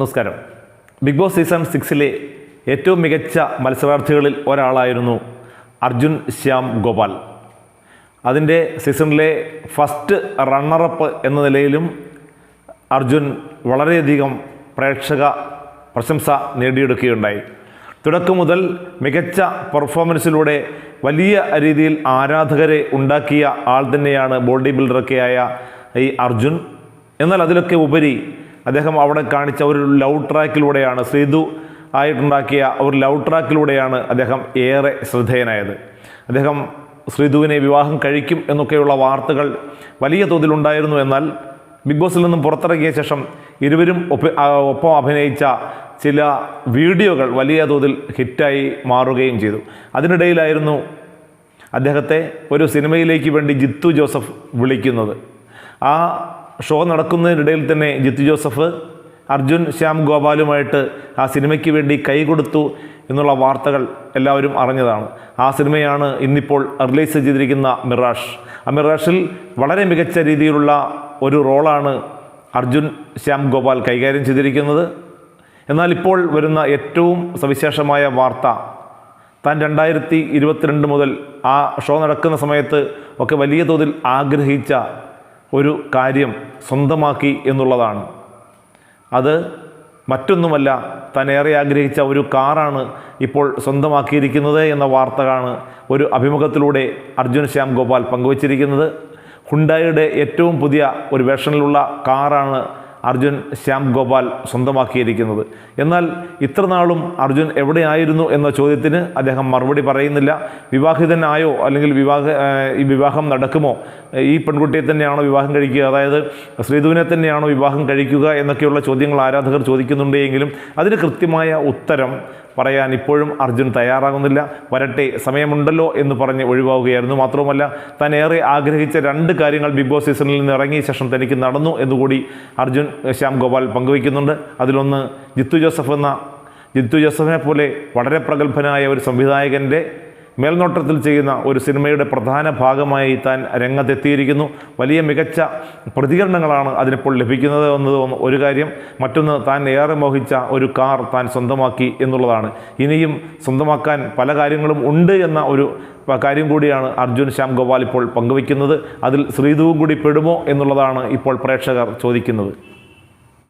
നമസ്കാരം. Big boss season സിക്സിലെ ഏറ്റവും മികച്ച മത്സരാർത്ഥികളിൽ ഒരാളായിരുന്നു അർജുൻ ശ്യാം ഗോപാൽ. അതിന്റെ സീസണിലെ ഫസ്റ്റ് റണ്ണറപ്പ് എന്ന നിലയിലും അർജുൻ വളരെയധികം പ്രേക്ഷക പ്രശംസ നേടിയെടുക്കുകയുണ്ടായി. തുടക്കം മുതൽ മികച്ച പെർഫോമൻസിലൂടെ വലിയ രീതിയിൽ ആരാധകരെ ഉണ്ടാക്കിയ ആൾ തന്നെയാണ് ബോഡി ബിൽഡറൊക്കെയായ ഈ അർജുൻ. എന്നാൽ അതിലൊക്കെ ഉപരി അദ്ദേഹം അവിടെ കാണിച്ച ഒരു ലവ് ട്രാക്കിലൂടെയാണ് സേതു ആയിട്ടുണ്ടാക്കിയ ഒരു ലവ് ട്രാക്കിലൂടെയാണ് അദ്ദേഹം ഏറെ ശ്രദ്ധേയനായത്. അദ്ദേഹം ശ്രീധുവിനെ വിവാഹം കഴിക്കും എന്നൊക്കെയുള്ള വാർത്തകൾ വലിയ തോതിലുണ്ടായിരുന്നു എന്നാൽ ബിഗ് ബോസിൽ നിന്നും പുറത്തിറങ്ങിയ ശേഷം ഇരുവരും ഒപ്പം അഭിനയിച്ച ചില വീഡിയോകൾ വലിയ തോതിൽ ഹിറ്റായി മാറുകയും ചെയ്തു. അതിനിടയിലായിരുന്നു അദ്ദേഹത്തെ ഒരു സിനിമയിലേക്ക് വേണ്ടി ജിത്തു ജോസഫ് വിളിക്കുന്നത്. ആ ഷോ നടക്കുന്നതിനിടയിൽ തന്നെ ജിത്തു ജോസഫ് അർജുൻ ശ്യാം ഗോപാലുമായിട്ട് ആ സിനിമയ്ക്ക് വേണ്ടി കൈ കൊടുത്തു എന്നുള്ള വാർത്തകൾ എല്ലാവരും അറിഞ്ഞതാണ്. ആ സിനിമയാണ് ഇന്നിപ്പോൾ റിലീസ് ചെയ്തിരിക്കുന്ന മിറാഷ്. ആ മിറാഷിൽ വളരെ മികച്ച രീതിയിലുള്ള ഒരു റോളാണ് അർജുൻ ശ്യാം ഗോപാൽ കൈകാര്യം ചെയ്തിരിക്കുന്നത്. എന്നാൽ ഇപ്പോൾ വരുന്ന ഏറ്റവും സവിശേഷമായ വാർത്ത താൻ രണ്ടായിരത്തി ഇരുപത്തിരണ്ട് മുതൽ ആ ഷോ നടക്കുന്ന സമയത്ത് ഒക്കെ വലിയ തോതിൽ ആഗ്രഹിച്ച ഒരു കാര്യം സ്വന്തമാക്കി എന്നുള്ളതാണ്. അത് മറ്റൊന്നുമല്ല താൻ ഏറെ ആഗ്രഹിച്ച ഒരു കാറാണ് ഇപ്പോൾ സ്വന്തമാക്കിയിരിക്കുന്നത് എന്ന വാർത്തകളാണ് ഒരു അഭിമുഖത്തിലൂടെ അർജുൻ ശ്യാം ഗോപാൽ പങ്കുവച്ചിരിക്കുന്നത്. ഹുണ്ടായിയുടെ ഏറ്റവും പുതിയ ഒരു വേർഷനിലുള്ള കാറാണ് അർജുൻ ശ്യാം ഗോപാൽ സ്വന്തമാക്കിയിരിക്കുന്നത്. എന്നാൽ ഇത്ര നാളും അർജുൻ എവിടെയായിരുന്നു എന്ന ചോദ്യത്തിന് അദ്ദേഹം മറുപടി പറയുന്നില്ല. വിവാഹിതനായോ അല്ലെങ്കിൽ വിവാഹ ഈ വിവാഹം നടക്കുമോ? ഈ പെൺകുട്ടിയെ തന്നെയാണോ വിവാഹം കഴിക്കുക? അതായത് ശ്രീധുവിനെ തന്നെയാണോ വിവാഹം കഴിക്കുക എന്നൊക്കെയുള്ള ചോദ്യങ്ങൾ ആരാധകർ ചോദിക്കുന്നുണ്ടെങ്കിലും അതിന് കൃത്യമായ ഉത്തരം പറയാൻ ഇപ്പോഴും അർജുൻ തയ്യാറാകുന്നില്ല. വരട്ടെ സമയമുണ്ടല്ലോ എന്ന് പറഞ്ഞ് ഒഴിവാവുകയായിരുന്നു മാത്രവുമല്ല താൻ ഏറെ ആഗ്രഹിച്ച രണ്ട് കാര്യങ്ങൾ ബിഗ് ബോസ് സീസണിൽ നിന്ന് ഇറങ്ങിയ ശേഷം തനിക്ക് നടന്നു എന്നുകൂടി അർജുൻ ശ്യാം ഗോപാൽ പങ്കുവയ്ക്കുന്നുണ്ട്. അതിലൊന്ന് ജിത്തു ജോസഫ് എന്ന ജിത്തു ജോസഫിനെ പോലെ വളരെ പ്രഗത്ഭനായ ഒരു സംവിധായകന്റെ മേൽനോട്ടത്തിൽ ചെയ്യുന്ന ഒരു സിനിമയുടെ പ്രധാന ഭാഗമായി താൻ രംഗത്തെത്തിയിരിക്കുന്നു. വലിയ മികച്ച പ്രതികരണങ്ങളാണ് അതിനിപ്പോൾ ലഭിക്കുന്നത് എന്നത് ഒരു കാര്യം. മറ്റൊന്ന് താൻ ഏറെ മോഹിച്ച ഒരു കാർ താൻ സ്വന്തമാക്കി എന്നുള്ളതാണ്. ഇനിയും സ്വന്തമാക്കാൻ പല കാര്യങ്ങളും ഉണ്ട് എന്ന ഒരു കാര്യം കൂടിയാണ് അർജുൻ ശ്യാം ഗോപാൽ ഇപ്പോൾ പങ്കുവയ്ക്കുന്നത്. അതിൽ ശ്രീധുവും കൂടി പെടുമോ എന്നുള്ളതാണ് ഇപ്പോൾ പ്രേക്ഷകർ ചോദിക്കുന്നത്.